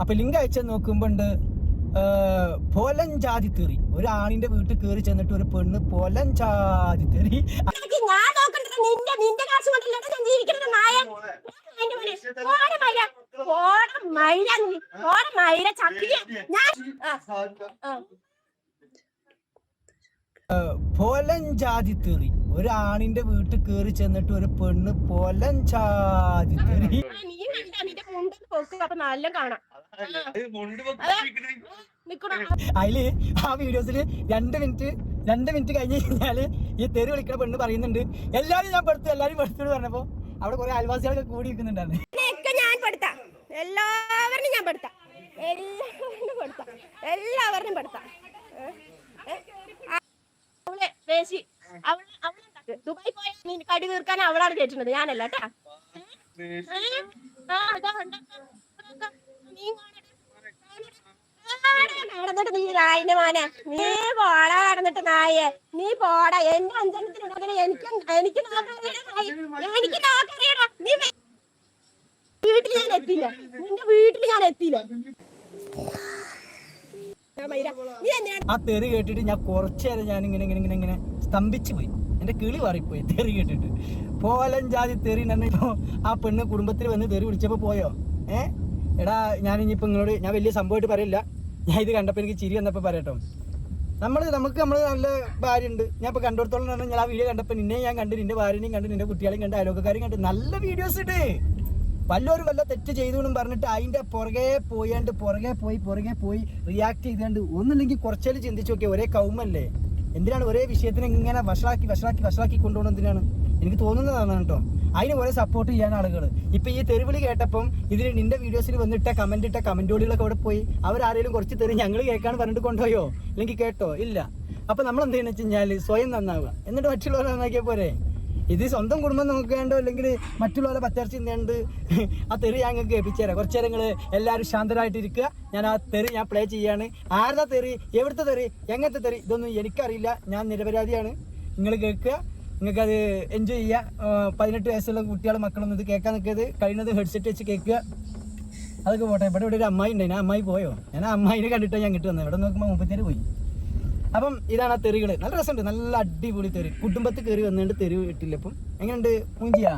അപ്പൊ ലിങ്ക് അയച്ച നോക്കുമ്പോണ്ട് പോലൻ ജാതി തെറി. ഒരു ആണിന്റെ വീട്ടിൽ കയറി ചെന്നിട്ട് ഒരു പെണ്ണ് പോലൻ ജാതി തെറി. പോലൻ ജാതി തെറി. ഒരു ആണിന്റെ വീട്ടിൽ കയറി ചെന്നിട്ട് ഒരു പെണ്ണ് പോലൻ ജാതി തെറി. നീ കണ്ട നിന്റെ മുണ്ട് പൊക്ക്. അപ്പൊ നല്ല കാണാം. അതിൽ ആ വീഡിയോസിൽ രണ്ട് മിനിറ്റ് രണ്ട് മിനിറ്റ് കഴിഞ്ഞ് കഴിഞ്ഞാൽ ഈ തെറി വിളിക്കുന്ന പെണ്ണ് പറയുന്നുണ്ട് എല്ലാരും ഞാൻ പെടുത്തു എല്ലാരും പെടുത്തു പറഞ്ഞപ്പോ അവിടെ കുറെ അയൽവാസികളൊക്കെ കൂടി നിൽക്കുന്നുണ്ടായിരുന്നു. ഞാൻ പെടുത്താം. എല്ലാവരും ഞാൻ പെടുത്താം. എല്ലാവരും പെടുത്താം. എല്ലാവരും പെടുത്താം. അവളെ വേശി അവൾ അവളുണ്ടാക്ക് ദുബായി പോയ കടി തീർക്കാൻ അവളാണ് കേട്ടുന്നത് ഞാനല്ല കേട്ടാ? ആ, ഉണ്ടാക്കാം. ഉണ്ടാക്കാം. നീ നായിന്റെ മോനെ നീ പോടാ നടന്നിട്ട് നായെ നീ പോടാ എന്റെ അഞ്ചനത്തിനുണ്ടെങ്കിൽ എനിക്ക് എനിക്ക്. എനിക്ക് നോക്കറിയടാ നീ വീട്ടിൽ ഞാൻ എത്തില്ല നിന്റെ വീട്ടിൽ ഞാൻ എത്തില്ല ആ, തെറി കേട്ടിട്ട് ഞാൻ കുറച്ചേരം ഞാൻ ഇങ്ങനെ ഇങ്ങനെ ഇങ്ങനെ ഇങ്ങനെ സ്തംഭിച്ചു പോയി എന്റെ കിളി മാറിപ്പോയി തെറി കേട്ടിട്ട് പോലൻ ജാതി തെറി നന്നിപ്പോ ആ പെണ്ണ് കുടുംബത്തിൽ വന്ന് തെറി വിളിച്ചപ്പോ പോയോ ഏ എടാ ഞാൻ ഇനിയിപ്പോൾ നിങ്ങളോട് ഞാൻ വലിയ സംഭവമായിട്ട് പറയില്ല. ഞാൻ ഇത് കണ്ടപ്പോൾ എനിക്ക് ചിരി വന്നപ്പോൾ പറയട്ടോ. നമ്മൾ നമുക്ക് നമ്മൾ നല്ല ഭാര്യ ഉണ്ട് ഞാൻ ഇപ്പോൾ കണ്ടിടത്തോളം പറഞ്ഞാൽ ഞാൻ ആ വീഡിയോ കണ്ടപ്പോൾ നിന്നെ ഞാൻ കണ്ട് നിന്റെ ഭാര്യനെയും കണ്ട് നിന്റെ കുട്ടികളെയും കണ്ട് അയലോക്കാരെയും കണ്ട് നല്ല വീഡിയോസ് ഇട്ട്. വല്ലവരും വല്ല തെറ്റ് ചെയ്തു എന്നും പറഞ്ഞിട്ട് അതിന്റെ പുറകെ പോയാണ്ട് പുറകെ പോയി പുറകെ പോയി റിയാക്ട് ചെയ്തുകൊണ്ട് ഒന്നില്ലെങ്കിൽ കുറച്ചേലും ചിന്തിച്ചു നോക്കിയാൽ ഒരേ കൗമല്ലേ? എന്തിനാണ് ഒരേ വിഷയത്തിനെ ഇങ്ങനെ വഷളാക്കി വഷളാക്കി വഷളാക്കി കൊണ്ടുപോകണം എന്തിനാണ്? എനിക്ക് തോന്നുന്നതാണ് കേട്ടോ. അതിന് കുറെ സപ്പോർട്ട് ചെയ്യാൻ ആളുകൾ ഇപ്പൊ ഈ തെരുവിളി കേട്ടപ്പം ഇതിന് നിന്റെ വീഡിയോസിൽ വന്നിട്ട കമന്റ് ഇട്ട കമന്റുകളിലൊക്കെ അവിടെ പോയി. അവരാരെങ്കിലും കുറച്ച് തെറി ഞങ്ങൾ കേൾക്കാൻ പറഞ്ഞിട്ട് കൊണ്ടുപോയോ? അല്ലെങ്കിൽ കേട്ടോ? ഇല്ല. അപ്പൊ നമ്മൾ എന്ത് ചെയ്യുന്ന വെച്ച് കഴിഞ്ഞാൽ സ്വയം നന്നാവുക. എന്നിട്ട് മറ്റുള്ളവരെ നന്നാക്കിയാൽ പോരെ? ഇത് സ്വന്തം കുടുംബം നോക്കേണ്ടോ അല്ലെങ്കിൽ മറ്റുള്ളവരെ പച്ചർച്ച ചിന്തയുണ്ട് ആ തെറി ഞാൻ നിങ്ങൾക്ക് കേൾപ്പിച്ചുതരാം കുറച്ച് നേരങ്ങൾ എല്ലാവരും ശാന്തരായിട്ട് ഇരിക്കുക ഞാൻ ആ തെറി ഞാൻ പ്ലേ ചെയ്യാണ്. ആരുടെ തെറി? എവിടുത്തെ തെറി? എങ്ങനത്തെ തെറി? ഇതൊന്നും എനിക്കറിയില്ല. ഞാൻ നിരപരാധിയാണ്. നിങ്ങൾ കേൾക്കുക. നിങ്ങൾക്കത് എൻജോയ് ചെയ്യുക പതിനെട്ട് വയസ്സുള്ള കുട്ടികളും മക്കളൊന്നും ഇത് കേൾക്കാൻ നിൽക്കരുത്. കഴിയുന്നത് ഹെഡ്സെറ്റ് വെച്ച് കേൾക്കുക. അതൊക്കെ പോട്ടെ. ഇവിടെ ഇവിടെ ഒരു അമ്മായി ഉണ്ട്. ഞാൻ അമ്മായി പോയോ? ഞാൻ അമ്മായിനെ കണ്ടിട്ടാണ് ഞാൻ കിട്ടുന്നത് ഇവിടെ നോക്കുമ്പോൾ മുപ്പത്തേര് പോയി. അപ്പം ഇതാണ് ആ തെറികൾ നല്ല രസമുണ്ട്. നല്ല അടിപൊളി തെറി. കുടുംബത്തിൽ കയറി വന്നുകൊണ്ട് തെറി ഇട്ടില്ല അപ്പം എങ്ങനെയുണ്ട്? മൂഞ്ചിയാ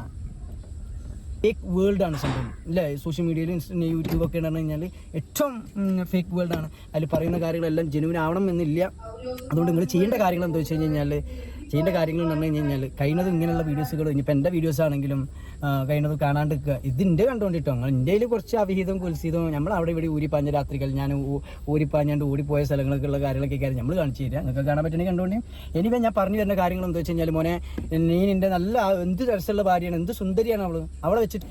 ഫേക്ക് ആണ് സംഭവം. അല്ലേ സോഷ്യൽ മീഡിയയിലും യൂട്യൂബ് ഒക്കെ എന്ന് കഴിഞ്ഞാൽ ഏറ്റവും ഫേക്ക് വേൾഡ് ആണ്. അതിൽ പറയുന്ന കാര്യങ്ങളെല്ലാം ജെനുവിൻ ആവണം എന്നില്ല. അതുകൊണ്ട് നിങ്ങൾ ചെയ്യേണ്ട കാര്യങ്ങൾ എന്താ വെച്ച് കഴിഞ്ഞാൽ ചെയ്യേണ്ട കാര്യങ്ങൾ എന്ന് പറഞ്ഞു കഴിഞ്ഞാൽ കഴിയുന്നത് ഇങ്ങനെയുള്ള വീഡിയോസുകൾ ഇനിയിപ്പോൾ എന്റെ വീഡിയോസ് ആണെങ്കിലും കഴിഞ്ഞത് കാണാണ്ട് ഇതിന്റെ കണ്ടുകൊണ്ടിട്ടോ ഇന്ത്യയിൽ കുറച്ച് അവിഹിതം കുൽസീതവും നമ്മൾ അവിടെ ഇവിടെ ഊരിപ്പാഞ്ഞ രാത്രികൾ ഞാൻ ഊരിപ്പാഞ്ഞാണ്ട് ഓടിപ്പോയ സ്ഥലങ്ങളൊക്കെയുള്ള കാര്യങ്ങളൊക്കെ കാര്യം നമ്മൾ കാണിച്ചു തരാം നിങ്ങൾക്ക് കാണാൻ പറ്റണമെങ്കിൽ കണ്ടുകൊണ്ട് ഇനിയിപ്പോൾ ഞാൻ പറഞ്ഞു തരുന്ന കാര്യങ്ങൾ എന്താ വെച്ച് കഴിഞ്ഞാൽ മോനെ നീ നിന്റെ നല്ല എന്ത് രസമുള്ള ഭാര്യയാണ് എന്ത് സുന്ദരിയാണ് അവൾ അവളെ വെച്ചിട്ട്